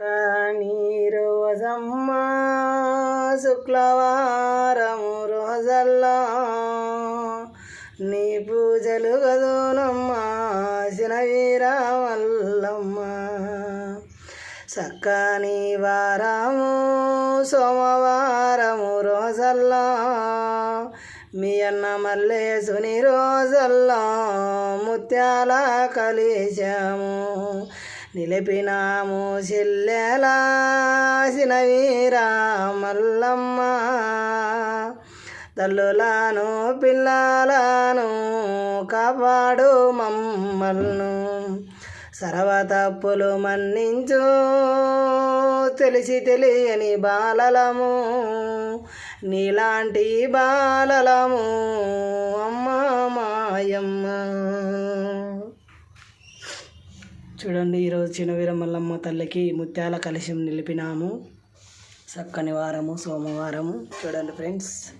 కానీ రోజమ్మ శుక్లవారం రోజల్లా నీ పూజలు గదునమ్మ శనవీర వల్లమ్మ సక్కని వారము సోమవారము రోజల్లా మీ అన్న మల్లేసుని రోజల్లా ముత్యాల కలిశాము. నిలిపినాము చెల్లెలాసిన వీరా మల్లమ్మ తల్లులను పిల్లలను కాపాడు మమ్మల్ను. సర్వ తప్పులు మన్నించు తెలిసి తెలియని బాలలము నీలాంటి బాలలము అమ్మ మాయమ్మ. చూడండి ఈరోజు చిన్నవీర మల్లమ్మ తల్లికి ముత్యాల కలశం నిలిపినాము. చక్కని వారము సోమవారము. చూడండి ఫ్రెండ్స్.